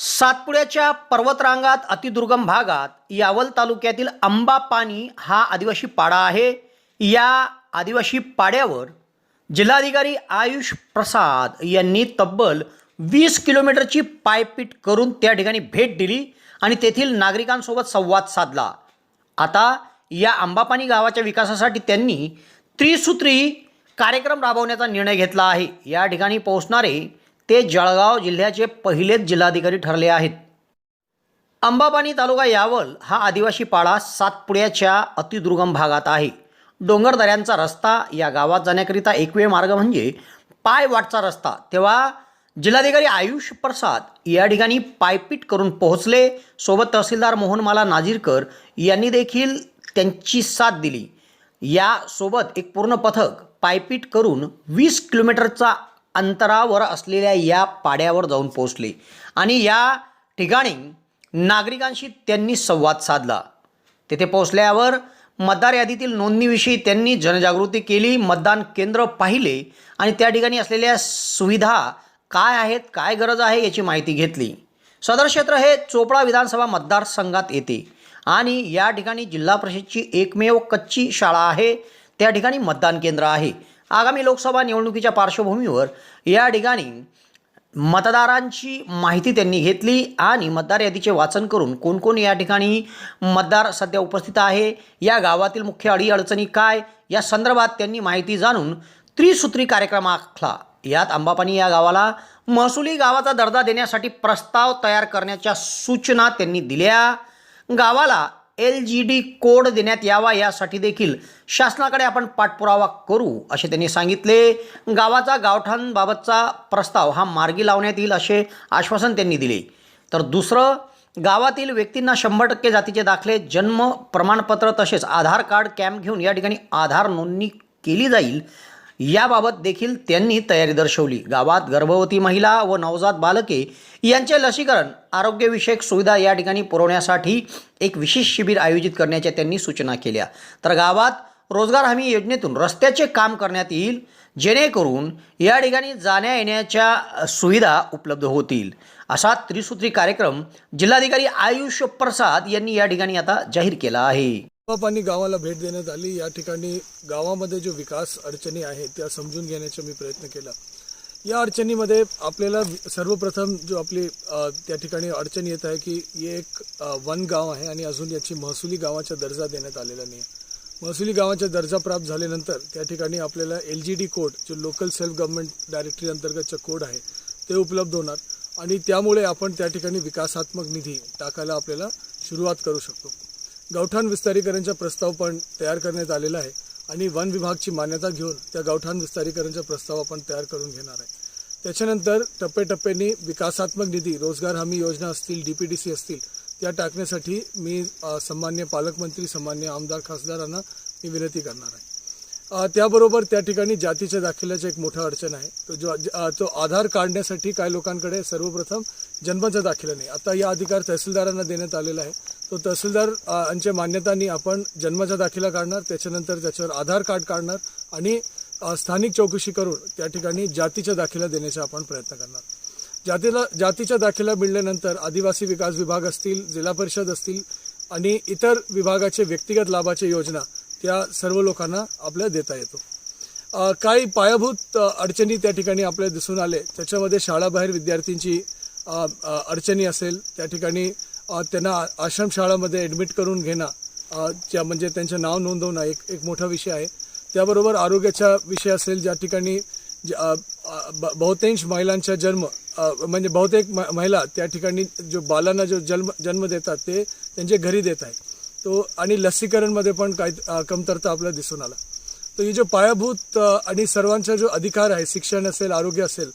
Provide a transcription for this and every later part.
सातपुड्याच्या पर्वतरांगात अतिदुर्गम भागात यावल तालुक्यातील आंबा पाणी हा आदिवासी पाडा आहे. या आदिवासी पाड्यावर जिल्हाधिकारी आयुष प्रसाद यांनी तब्बल वीस किलोमीटरची पायपीट करून त्या ठिकाणी भेट दिली आणि तेथील नागरिकांसोबत संवाद साधला. आता या आंबापाणी गावाच्या विकासासाठी त्यांनी त्रिसूत्री कार्यक्रम राबवण्याचा निर्णय घेतला आहे. या ठिकाणी पोहोचणारे ते जळगाव जिल्ह्याचे पहिलेच जिल्हाधिकारी ठरले आहेत. अंबापाणी तालुका यावल हा आदिवासी पाडा सातपुड्याच्या अतिदुर्गम भागात आहे. डोंगरदऱ्यांचा रस्ता या गावात जाण्याकरिता एकवे मार्ग म्हणजे पाय वाटचा रस्ता. तेव्हा जिल्हाधिकारी आयुष प्रसाद या ठिकाणी पायपीट करून पोहोचले. सोबत तहसीलदार मोहनमाला नाजीरकर यांनी देखील त्यांची साथ दिली. यासोबत एक पूर्ण पथक पायपीट करून वीस किलोमीटरचा अंतरावर असलेल्या या पाड्यावर जाऊन पोहोचले. आणि या ठिकाणी नागरिकांशी त्यांनी संवाद साधला. तेथे पोहोचल्यावर मतदार यादीतील नोंदणीविषयी त्यांनी जनजागृती केली मतदान केंद्र पाहिले आणि त्या ठिकाणी असलेल्या सुविधा काय आहेत काय गरज आहे याची माहिती घेतली. सदर क्षेत्र हे चोपडा विधानसभा मतदारसंघात येते आणि या ठिकाणी जिल्हा परिषदची एकमेव कच्ची शाळा आहे. त्या ठिकाणी मतदान केंद्र आहे. आगामी लोकसभा निवडणुकीच्या पार्श्वभूमीवर या ठिकाणी मतदारांची माहिती त्यांनी घेतली आणि मतदार यादीचे वाचन करून कोण कोण या ठिकाणी मतदार सध्या उपस्थित आहे या गावातील मुख्य अडीअडचणी काय या संदर्भात त्यांनी माहिती जाणून त्रिसूत्री कार्यक्रम आखला यात आंबापाणी या गावाला महसुली गावाचा दर्जा देण्यासाठी प्रस्ताव तयार करण्याच्या सूचना त्यांनी दिल्या. गावाला एल जी डी कोड देण्यात यावा यासाठी देखील शासनाकडे आपण पाठपुरावा करू असे त्यांनी सांगितले. गावाचा गावठाणबाबतचा प्रस्ताव हा मार्गी लावण्यात येईल असे आश्वासन त्यांनी दिले. तर दुसरं गावातील व्यक्तींना शंभर टक्के जातीचे दाखले जन्म प्रमाणपत्र तसेच आधार कार्ड कॅम्प घेऊन या ठिकाणी आधार नोंदणी केली जाईल याबाबत देखील त्यांनी तयारी दर्शवली. गावात गर्भवती महिला व नवजात बालके यांचे लसीकरण आरोग्यविषयक सुविधा या ठिकाणी पुरवण्यासाठी एक विशेष शिबिर आयोजित करण्याच्या त्यांनी सूचना केल्या. तर गावात रोजगार हमी योजनेतून रस्त्याचे काम करण्यात येईल जेणेकरून या ठिकाणी जाण्या येण्याच्या सुविधा उपलब्ध होतील. असा त्रिसूत्री कार्यक्रम जिल्हाधिकारी आयुष प्रसाद यांनी या ठिकाणी आता जाहीर केला आहे. आणि गावाला भेट देण्यात आली. या ठिकाणी गावामध्ये जो विकास अडचणी आहेत त्या समजून घेण्याचा मी प्रयत्न केला. या अडचणीमध्ये आपल्याला सर्वप्रथम जो आपली त्या ठिकाणी अडचण येत आहे की हे एक वन गाव आहे आणि अजून याची महसुली गावाचा दर्जा देण्यात आलेला नाही. आहे महसुली गावाचा दर्जा प्राप्त झाल्यानंतर त्या ठिकाणी आपल्याला एल जी डी कोड जो लोकल सेल्फ गव्हर्नमेंट डायरेक्टरी अंतर्गतचा कोड आहे ते उपलब्ध होणार. आणि त्यामुळे आपण त्या ठिकाणी विकासात्मक निधी टाकायला आपल्याला सुरुवात करू शकतो. गावठाण विस्तारीकरणचा प्रस्ताव पण तयार करण्यात आलेला आहे. आणि वन विभागची मान्यता घेऊन त्या गावठाण विस्तारीकरणचा प्रस्ताव आपण तयार करून घेणार आहे. त्याच्यानंतर टप्प्याटप्प्याने विकासात्मक निधी रोजगार हमी योजना असतील डी पी डी सी असतील त्या टाकण्यासाठी मी सन्मान्य पालकमंत्री सन्मान्य आमदार खासदारांना मी विनंती करणार आहे. त्याबरोबर त्या ठिकाणी जातीच्या दाखिल्याचा एक मोठं अडचण आहे. तो जो तो आधार काढण्यासाठी काही लोकांकडे सर्वप्रथम जन्माचा दाखला नाही. आता या अधिकार तहसीलदारांना देण्यात आलेला आहे. तो तहसीलदार यांच्या मान्यतांनी आपण जन्माचा दाखिला काढणार त्याच्यानंतर त्याच्यावर आधार कार्ड काढणार आणि स्थानिक चौकशी करून त्या ठिकाणी जातीचा दाखिला देण्याचा आपण प्रयत्न करणार. जातीला जातीचा दाखिला मिळाल्यानंतर आदिवासी विकास विभाग असतील जिल्हा परिषद असतील आणि इतर विभागाचे व्यक्तिगत लाभाच्या योजना त्या सर्व लोकांना आपल्या देता येतो. काही पायाभूत अडचणी त्या ठिकाणी आपल्याला दिसून आले. त्याच्यामध्ये शाळाबाहेर विद्यार्थ्यांची अडचणी असेल त्या ठिकाणी त्यांना आश्रमशाळामध्ये ॲडमिट करून घेणं ज्या त्या म्हणजे त्यांचं नाव नोंदवणं एक एक मोठा विषय आहे. त्याबरोबर आरोग्याचा विषय असेल ज्या ठिकाणी ब- बहुतांश महिलांचा जन्म म्हणजे बहुतेक म- महिला त्या ठिकाणी जो बालांना जो जन्म जन्म देतात ते त्यांचे घरी देत आहे. तो आणि लसीकरणमध्ये पण काही कमतरता आपल्याला दिसून आला. तर ही जो पायाभूत आणि सर्वांचा जो अधिकार आहे शिक्षण असेल आरोग्य असेल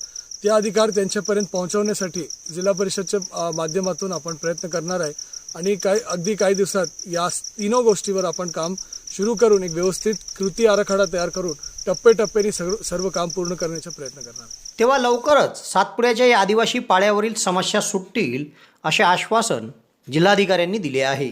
ते अधिकार त्यांच्यापर्यंत पोहोचवण्यासाठी जिल्हा परिषदच्या माध्यमातून आपण प्रयत्न करणार आहे. आणि काही अगदी काही दिवसात या तीनों गोष्टीवर आपण काम सुरू करून एक व्यवस्थित कृती आराखडा तयार करून टप्प्याटप्प्याने सर्व सर्व काम पूर्ण करण्याचा प्रयत्न करणार तेव्हा लवकरच सातपुड्याच्या या आदिवासी पाड्यावरील समस्या सुटतील असे आश्वासन जिल्हाधिकाऱ्यांनी दिले आहे.